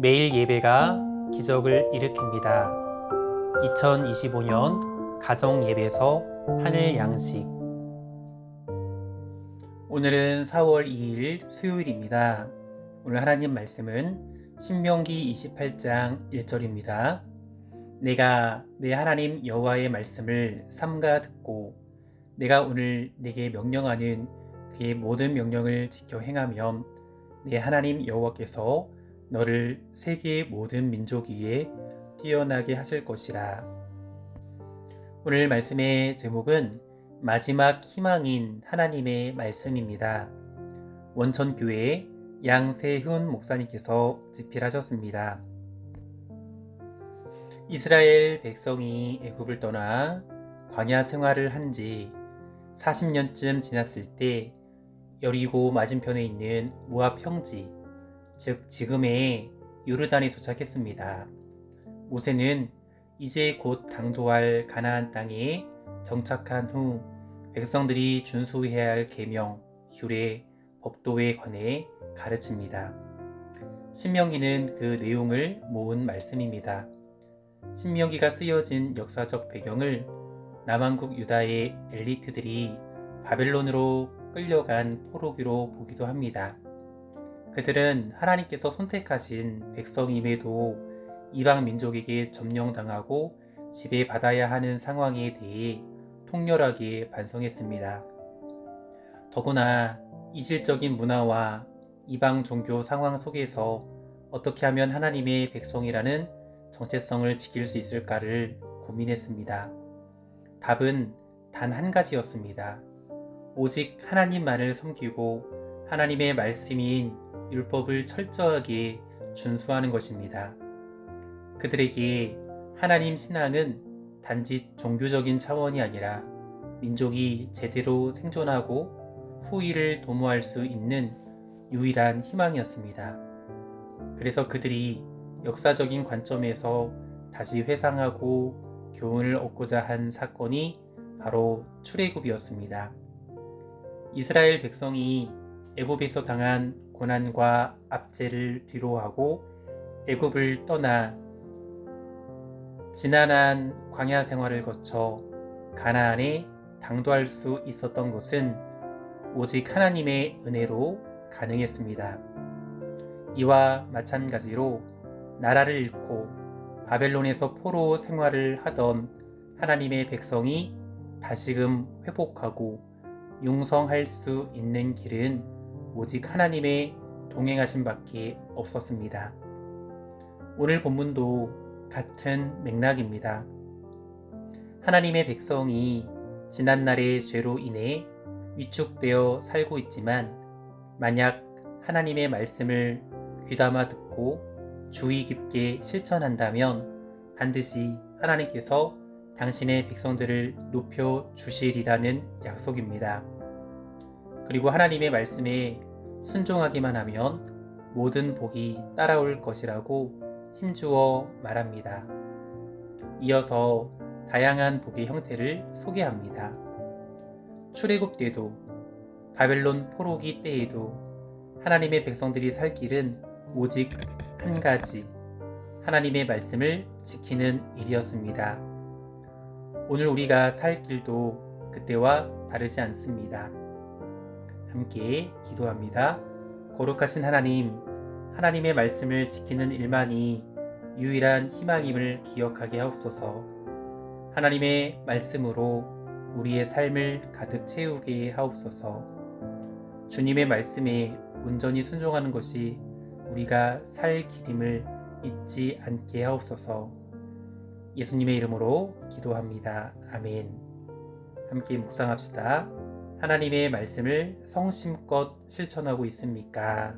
매일 예배가 기적을 일으킵니다. 2025년 가정 예배서 하늘 양식 오늘은 4월 2일 수요일입니다. 오늘 하나님 말씀은 신명기 28장 1절입니다. 내가 내 하나님 여호와의 말씀을 삼가 듣고 내가 오늘 내게 명령하는 그의 모든 명령을 지켜 행하면 내 하나님 여호와께서 너를 세계의 모든 민족 위에 뛰어나게 하실 것이라. 오늘 말씀의 제목은 마지막 희망인 하나님의 말씀입니다. 원천교회 양세훈 목사님께서 집필하셨습니다. 이스라엘 백성이 애굽을 떠나 광야 생활을 한 지 40년쯤 지났을 때 여리고 맞은편에 있는 모압 평지, 즉 지금의 요르단에 도착했습니다. 모세는 이제 곧 당도할 가나안 땅에 정착한 후 백성들이 준수해야 할 계명, 규례, 법도에 관해 가르칩니다. 신명기는 그 내용을 모은 말씀입니다. 신명기가 쓰여진 역사적 배경을 남한국 유다의 엘리트들이 바벨론으로 끌려간 포로기로 보기도 합니다. 그들은 하나님께서 선택하신 백성임에도 이방 민족에게 점령당하고 지배받아야 하는 상황에 대해 통렬하게 반성했습니다. 더구나 이질적인 문화와 이방 종교 상황 속에서 어떻게 하면 하나님의 백성이라는 정체성을 지킬 수 있을까를 고민했습니다. 답은 단 한 가지였습니다. 오직 하나님만을 섬기고 하나님의 말씀인 율법을 철저하게 준수하는 것입니다. 그들에게 하나님 신앙은 단지 종교적인 차원이 아니라 민족이 제대로 생존하고 후일을 도모할 수 있는 유일한 희망이었습니다. 그래서 그들이 역사적인 관점에서 다시 회상하고 교훈을 얻고자 한 사건이 바로 출애굽이었습니다. 이스라엘 백성이 애굽에서 당한 고난과 압제를 뒤로하고 애굽을 떠나 지난한 광야 생활을 거쳐 가나안에 당도할 수 있었던 것은 오직 하나님의 은혜로 가능했습니다. 이와 마찬가지로 나라를 잃고 바벨론에서 포로 생활을 하던 하나님의 백성이 다시금 회복하고 융성할 수 있는 길은 오직 하나님의 동행하신 밖에 없었습니다. 오늘 본문도 같은 맥락입니다. 하나님의 백성이 지난날의 죄로 인해 위축되어 살고 있지만 만약 하나님의 말씀을 귀담아 듣고 주의 깊게 실천한다면 반드시 하나님께서 당신의 백성들을 높여 주시리라는 약속입니다. 그리고 하나님의 말씀에 순종하기만 하면 모든 복이 따라올 것이라고 힘주어 말합니다. 이어서 다양한 복의 형태를 소개합니다. 출애굽 때도 바벨론 포로기 때에도 하나님의 백성들이 살 길은 오직 한 가지 하나님의 말씀을 지키는 일이었습니다. 오늘 우리가 살 길도 그때와 다르지 않습니다. 함께 기도합니다. 거룩하신 하나님, 하나님의 말씀을 지키는 일만이 유일한 희망임을 기억하게 하옵소서. 하나님의 말씀으로 우리의 삶을 가득 채우게 하옵소서. 주님의 말씀에 온전히 순종하는 것이 우리가 살 길임을 잊지 않게 하옵소서. 예수님의 이름으로 기도합니다. 아멘. 함께 묵상합시다. 하나님의 말씀을 성심껏 실천하고 있습니까?